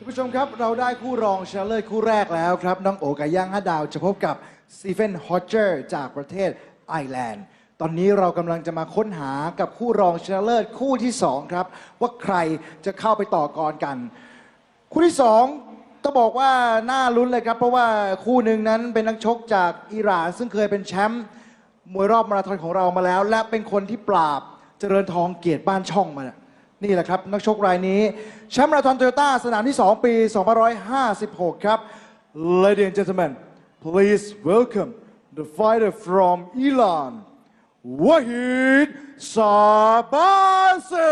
ท่านผู้ชมครับ เราได้คู่รองชนะเลิศคู่แรกแล้วครับ น้องโอกาย่างห้าดาวจะพบกับสตีเฟนฮอ d เจอร์จากประเทศไอร์แลนด์ ตอนนี้เรากำลังจะมาค้นหากับคู่รองชนะเลิศคู่ที่2ครับ ว่าใครจะเข้าไปต่อกรกัน คู่ที่2ต้องบอกว่าน่าลุ้นเลยครับ เพราะว่าคู่หนึ่งนั้นเป็นนักชกจากอิหร่านซึ่งเคยเป็นแชมป์มวยรอบมาราธอนของเรามาแล้ว และเป็นคนที่ปราบเจริญทองเกียรติบ้านช่องมา นี่แหละครับ นักชกรายนี้แชมป์มาราธอนโตโยต้าสนามที่ 2 ปี 2556 ครับ Ladies and gentlemen please welcome the fighter from Iran Wahid Sabasi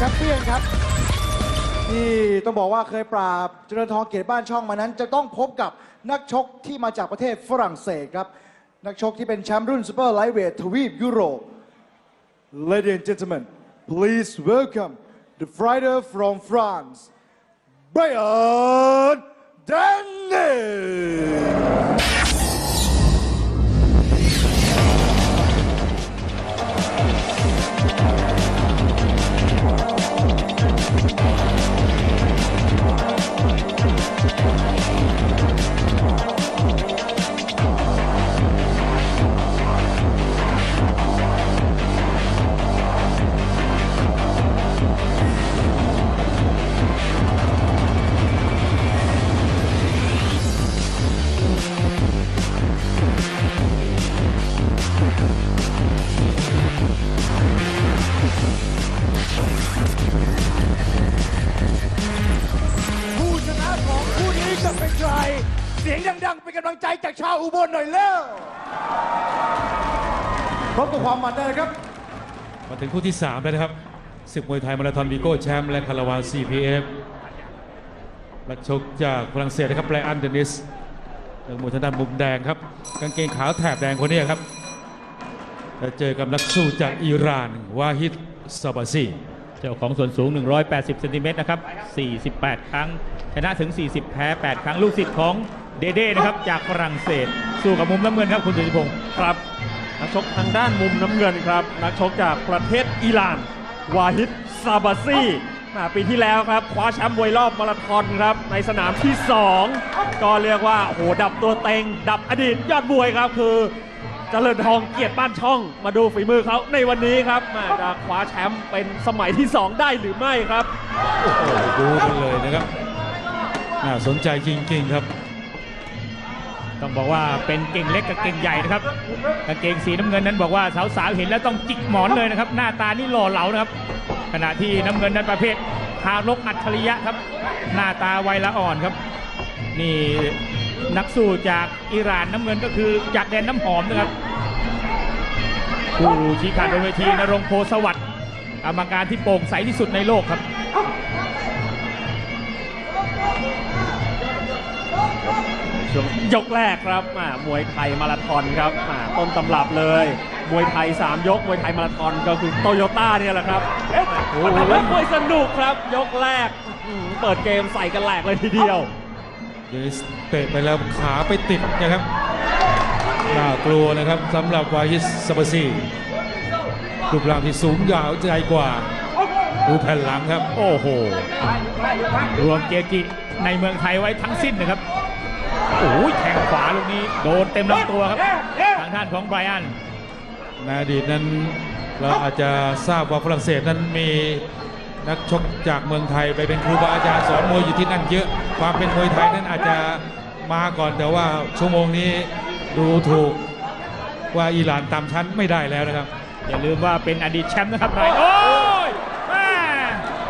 แชมเปี้ยนครับที่ต้องบอกว่าเคยปราบเจริญทองเกียรติบ้านช่องมานั้น จะต้องพบกับนักชกที่มาจากประเทศฝรั่งเศสครับ นักชกที่เป็นแชมป์รุ่นซูเปอร์ไลท์เวททวีปยุโรป Ladies and gentlemen please welcome the fighter from France Brian Dennis ผู้ สียงดังๆ เป็นกำลังใจจากชาวอุบลหน่อยเร็วพบกับความมันได้เลยครับ มาถึงคู่ที่3แล้วนะครับศึกมวยไทยมาราธอนวีโก้แชมป์และคาราวาน CPF นักชกจากฝรั่งเศสนะครับไบรอันเดนิสนักมวยทางด้านมุมแดงครับ กางเกงขาวแถบแดงคนนี้ครับจะเจอกับนักสู้จากอิหร่านวาฮิดซาบาซีเจ้าของส่วนสูง 180เซนติเมตรนะครับ 48 ครั้ง ชนะถึง 40 แพ้ 8 ครั้ง ลูกศิษย์ของ เดเด้นะครับจากฝรั่งเศส สู้กับมุมน้ำเงินครับคุณสุธิพงศ์ครับนักชกทางด้านมุมน้ำเงินครับ นักชกจากประเทศอิหร่าน วาฮิดซาบาซีอ่าปีที่แล้วครับ คว้าแชมป์มวยรอบมาราธอนครับ ในสนามที่ 2 ก็เรียกว่าโอ้โหดับตัวเต็ง ดับอดีตยอดมวยครับ คือเจริญทองเกียรติบ้านช่องมาดูฝีมือเขาในวันนี้ครับมาจะคว้าแชมป์เป็นสมัยที่ 2 ได้หรือไม่ครับ โอ้โหดูกันเลยนะครับน่าสนใจจริงๆครับ ต้องบอกว่าเป็นเก่งเล็กกับเก่งใหญ่นะครับกางเกงสีน้ำเงินนั้นบอกว่าสาวๆเห็นแล้วต้องจิกหมอนเลยนะครับ หน้าตานี่หล่อเหลานะครับ ขณะที่น้ำเงินนั้นประเภททารกอัจฉริยะครับ หน้าตาไวละอ่อนครับ นี่นักสู้จากอิหร่านน้ำเงินก็คือจากแดนน้ำหอมนะครับผู้ชี้ขาดบนเวทีนรงโพสวัสดิ์กรรมการที่โปร่งใสที่สุดในโลกครับ ช่วงยกแรกครับอ่ามวยไทยมาราธอนครับอ่าต้นตำรับเลย มวยไทย 3 ยก มวยไทยมาราธอนก็คือโตโยต้าเนี่ยแหละครับโอ้โหมวยสนุกครับ ยกแรกอื้อหือเปิดเกมใส่กันแหลกเลยทีเดียวเดนิสเตะไปแล้วขาไปติดนะครับน่ากลัวนะครับสำหรับวาฮิสซาบาซีรูปร่างที่สูงยาวใจกว่า ดูแผ่นหลังครับ โอ้โห รวมเกจิในเมืองไทยไว้ทั้งสิ้นนะครับ โอ้ยแทงขวาลูกนี้โดนเต็มลำตัวครับทางด้านของไบรอันในอดีตนั้นเราอาจจะทราบว่าฝรั่งเศสนั้นมีนักชกจากเมืองไทยไปเป็นครูบาอาจารย์สอนมวยอยู่ที่นั่นเยอะ ความเป็นมวยไทยนั้นอาจจะมาก่อนแต่ว่าชั่วโมงนี้ดูถูกว่าอิหร่านตามชั้นไม่ได้แล้วนะครับ อย่าลืมว่าเป็นอดีตแชมป์นะครับไบรอันโอ้ยแม่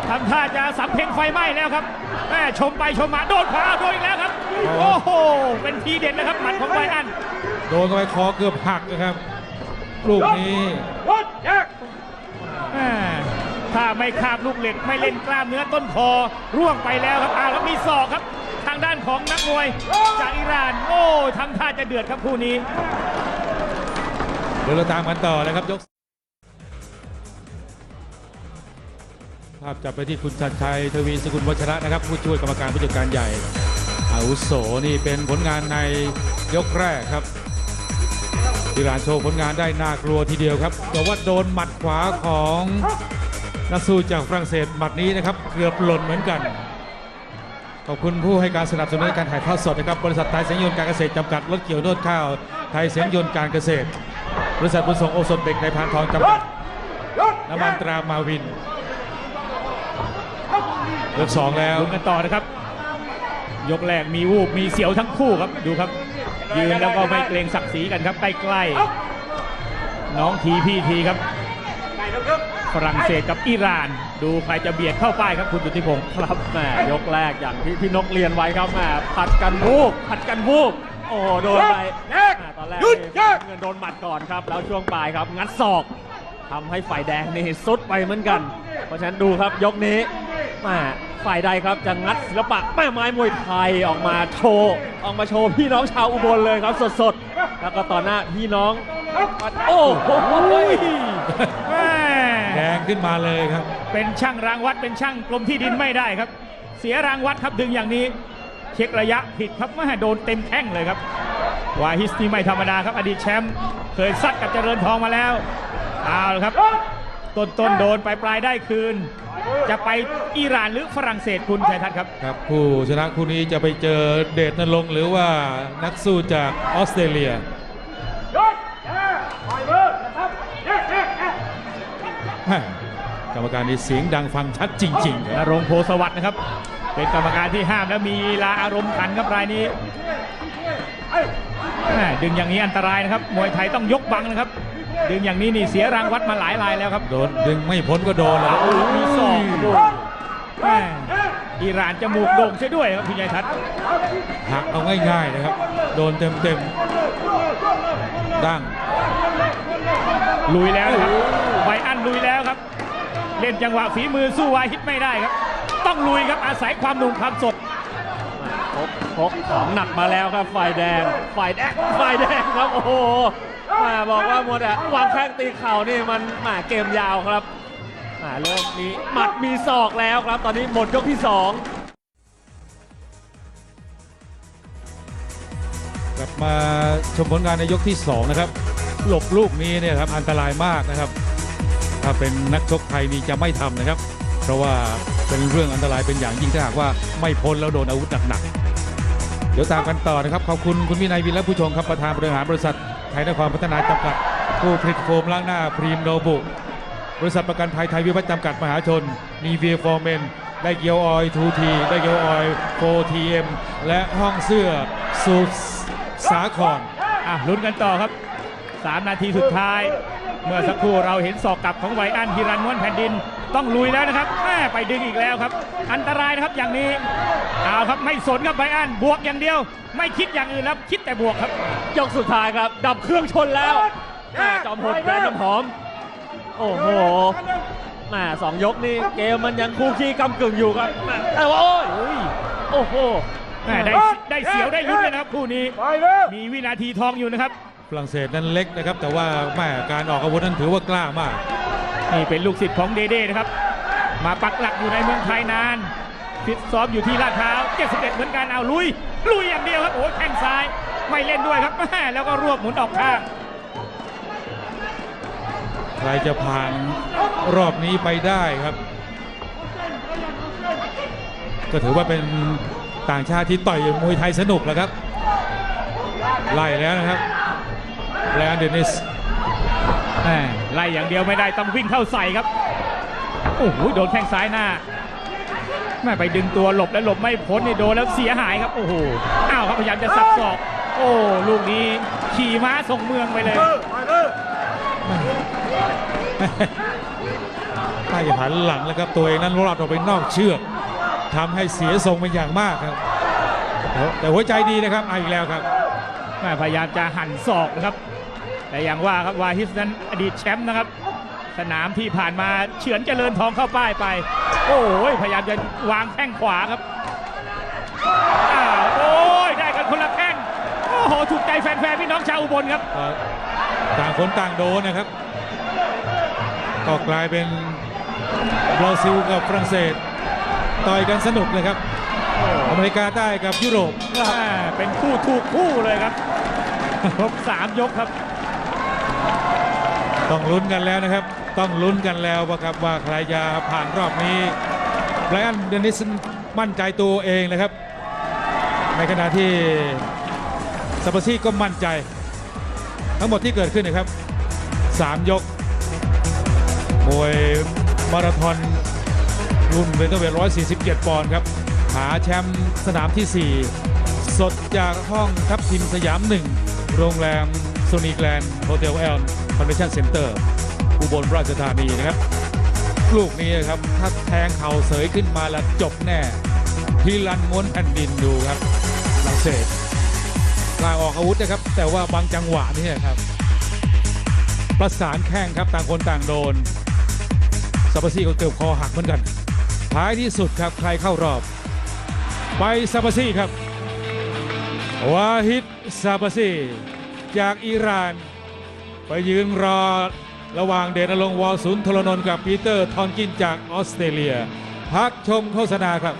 ทำท่าจะสำเพ็งไฟไหม้แล้วครับแม่ชมไปชมมาโดนขวาโดนอีกแล้วครับ โอ้โห เป็นทีเด็ดนะครับหมัดของไบรอัน โดนเข้าไปคอเกือบหักนะครับ ลูกนี้แม่ถ้าไม่คาบลูกเหล็กไม่เล่นกล้ามเนื้อต้นคอ ร่วงไปแล้วครับอ้าวแล้วมีศอกครับ ทางด้านของนักมวย จากอิหร่าน โอ้ทำท่าจะเดือดครับคู่นี้ เดี๋ยวเราตามกันต่อนะครับยกภาพจับไปที่คุณชันชัยทวีสกุลวัชระนะครับ ผู้ช่วยกรรมการผู้จัดการใหญ่ อาวุโสนี่เป็นผลงานในยกแรกครับที่ร้านโชว์ผลงานได้น่ากลัวทีเดียวครับแต่ว่าโดนหมัดขวาของนักสู้จากฝรั่งเศสหมัดนี้นะครับเกือบหล่นเหมือนกัน ขอบคุณผู้ให้การสนับสนุนการถ่ายทอดสดนะครับ บริษัทไทยเสียงยนต์การเกษตรจำกัดรถเกี่ยวนวดข้าว ไทยเสียงยนต์การเกษตร บริษัทบุญส่งโอสถเบกในพานทองจำกัดน้ำมันตรามาวินยกสองแล้วลุ้นกันต่อนะครับ ยกแรกมีวูบมีเสียวทั้งคู่ครับดูครับ ยืนแล้วก็ไม่เกรงศักดิ์ศรีกันครับใกล้ๆน้องทีพี่ทีครับฝรั่งเศสกับอิหร่าน ดูใครจะเบียดเข้าป้ายครับคุณสุทธิพงศ์ครับแหมยกแรกอย่างที่พี่นกเรียนไว้ครับแหมผัดกันวูบผัดกันวูบโอ้โหโดนไปแหม่ตอนแรกนี่เงินโดนหมัดก่อนครับ แล้วช่วงปลายครับ งัดศอกทำให้ฝ่ายแดงนี่สุดไปเหมือนกัน เพราะฉะนั้นดูครับยกนี้แหม ฝ่ายใดครับจะงัดศิลปะแม่ไม้มวยไทยออกมาโชว์ออกมาโชว์พี่น้องชาวอุบลเลยครับสดๆ แล้วก็ต่อหน้าพี่น้อง โอ้โหแม่แดงขึ้นมาเลยครับ เป็นช่างรางวัดเป็นช่างกรมที่ดินไม่ได้ครับ เสียรางวัดครับดึงอย่างนี้ เช็คระยะผิดครับแม่โดนเต็มแข้งเลยครับวาฮิสนี่ไม่ธรรมดาครับ อดีตแชมป์เคยซัดกับเจริญทองมาแล้วเอาละครับ ต้นต้นๆโดนปลายปลายๆได้คืน จะไปอิหร่านหรือฝรั่งเศสคุณชัยทัศน์ครับครับผู้ชนะคู่นี้จะไปเจอเดชนรงค์หรือว่านักสู้จากออสเตรเลียแม่กรรมการนี่เสียงดังฟังชัดจริงๆครับนรงค์โพสวัสดิ์นะครับ เป็นกรรมการที่ห้ามและมีลาอารมณ์ขันครับรายนี้แม่ดึงอย่างนี้อันตรายนะครับมวยไทยต้องยกบังนะครับ ดึงอย่างนี้นี่เสียรางวัดมาหลายรายแล้วครับโดนดึงไม่พ้นก็โดนแล้วมีศอกดูแม่อิหร่านจมูกโด่งใช่ด้วยครับคุณยายทัศน์หักเอาง่ายๆนะครับ โดนเต็มๆดั้งลุยแล้วนะครับไบอันลุยแล้วครับ เล่นจังหวะฝีมือสู้วาฮิตไม่ได้ครับ ต้องลุยครับอาศัยความหนุ่มความสดพกพกของหนักมาแล้วครับฝ่ายแดง ฝ่ายแดง ฝ่ายแดงครับ โอ้โหแห มาบอกว่าหมดอะวางแข้งตีเข่านี่มันหมาเกมยาวครับหมาเริ่มมีหมัดมีศอกแล้วครับ ตอนนี้หมดยกที่สองกลับมาชมผลงานในยกที่2นะครับ หลบลูกนี้เนี่ยครับอันตรายมากนะครับ ถ้าเป็นนักชกไทยนี่จะไม่ทำนะครับ เพราะว่าเป็นเรื่องอันตรายเป็นอย่างยิ่งถ้าหากว่าไม่พ้นแล้วโดนอาวุธหนักๆเดี๋ยวตามกันต่อนะครับ ขอบคุณคุณวินัยวินและผู้ชมครับประธานบริหารบริษัท ไทยนครพัฒนาจำกัด ผู้ผลิตโฟมล้างหน้าพรีมโนบุ บริษัทประกันภัยไทยวิวัฒน์จำกัดมหาชน มีเวียฟอร์เมนได้เกียวออยทูทีได้เกียวออยโฟทีเอ็มและห้องเสื้อสูทสาครอะลุ้นกันต่อครับ 3 นาทีสุดท้าย เมื่อสักครู่เราเห็นศอกกลับของไวอันฮิรันม้วนแผ่นดิน ต้องลุยแล้วนะครับแม่ไปดึงอีกแล้วครับ อันตรายนะครับอย่างนี้เอาครับไม่สนครับไวอันบวกอย่างเดียว ไม่คิดอย่างอื่นแล้วคิดแต่บวกครับยกสุดท้ายครับ ดับเครื่องชนแล้วแหม่จอมพลแบรนด์น้ำหอม โอ้โหแหม่สองยกนี่เกมมันยังคู่ขี้กำกึ่งอยู่ครับแหม่แต่ว่าโอ้ยโอ้โหแม่ได้ได้เสียวได้ลุ้นเลยนะครับคู่นี้มีวินาทีทองอยู่นะครับฝรั่งเศสนั้นเล็กนะครับ แต่ว่าแม่การออกอาวุธนั้นถือว่ากล้ามาก นี่เป็นลูกศิษย์ของเดเด้นะครับ มาปักหลักอยู่ในเมืองไทยนานฟิตซ้อมอยู่ที่ลาดพร้าว71 เหมือนกันเอาลุย ลุยอย่างเดียวครับโอ้ยแข้งซ้ายไม่เล่นด้วยครับแม่แล้วก็รวบหมุนออกข้างใครจะผ่านรอบนี้ไปได้ครับ ก็ถือว่าเป็นต่างชาติที่ต่อยมวยไทยสนุกแล้วครับ ไล่แล้วนะครับแลนเดนิส ไล่อย่างเดียวไม่ได้ต้องวิ่งเข้าใส่ครับ โอ้โหโดนแข้งซ้ายหน้าแม่ไปดึงตัวหลบแล้วหลบไม่พ้นนี่โดนแล้วเสียหายครับ โอ้โห อ้าวครับพยายามจะสับศอก โอ้ลูกนี้ขี่ม้าส่งเมืองไปเลยน่าจะหันหลังแล้วครับตัวเองนั้นรอดออกไปนอกเชือกทำให้เสียทรงเป็นอย่างมากครับ แต่หัวใจดีนะครับอาอีกแล้วครับแม่พยายามจะหันศอกนะครับ แต่อย่างว่าครับวาฮิสนั้นอดีตแชมป์นะครับ สนามที่ผ่านมาเฉือนเจริญทองเข้าป้ายไป โอ้ยพยายามจะวางแข้งขวาครับอ้าวโอ้ยได้กันคนละแข้งโอ้โหถูกใจแฟนๆพี่น้องชาวอุบลครับก็ต่างคนต่างโดนนะครับก็กลายเป็นบราซิลกับฝรั่งเศสต่อยกันสนุกเลยครับ อเมริกาใต้กับยุโรปอ่าเป็นคู่ถูกคู่เลยครับครบสามยกครับ ต้องลุ้นกันแล้วนะครับ ต้องลุ้นกันแล้วว่าครับว่าใครจะผ่านรอบนี้ไบรอันเดนิสมั่นใจตัวเองนะครับ ในขณะที่ซาบาซี่ก็มั่นใจ ทั้งหมดที่เกิดขึ้นนะครับ 3 ยกมวยมาราธอนรุ่นเวทเวท147 ปอนด์ครับ หาแชมป์สนามที่ 4 สดจากห้องทัพทิมสยามหนึ่งโรงแรมโซนีแกลนโฮเทลแอล คอนเวนชั่นเซ็นเตอร์อุบลราชธานีนะครับ ลูกนี้นะครับถ้าแทงเข่าเสยขึ้นมาแล้วจบแน่ทีรันม้วนแผ่นดินดูครับลังเศสกล้าออกอาวุธนะครับ แต่ว่าบางจังหวะนี่ครับ ประสานแข้งครับต่างคนต่างโดนซาบาซี่ก็เกือบคอหักเหมือนกัน ท้ายที่สุดครับใครเข้ารอบ ไปซาบาซี่ครับวาฮิดซาบาซีจากอิหร่าน ไปยืนรอระหว่างเดนลงวอลสุนทรนนท์กับปีเตอร์ทอนกินจากออสเตรเลีย พักชมโฆษณาครับ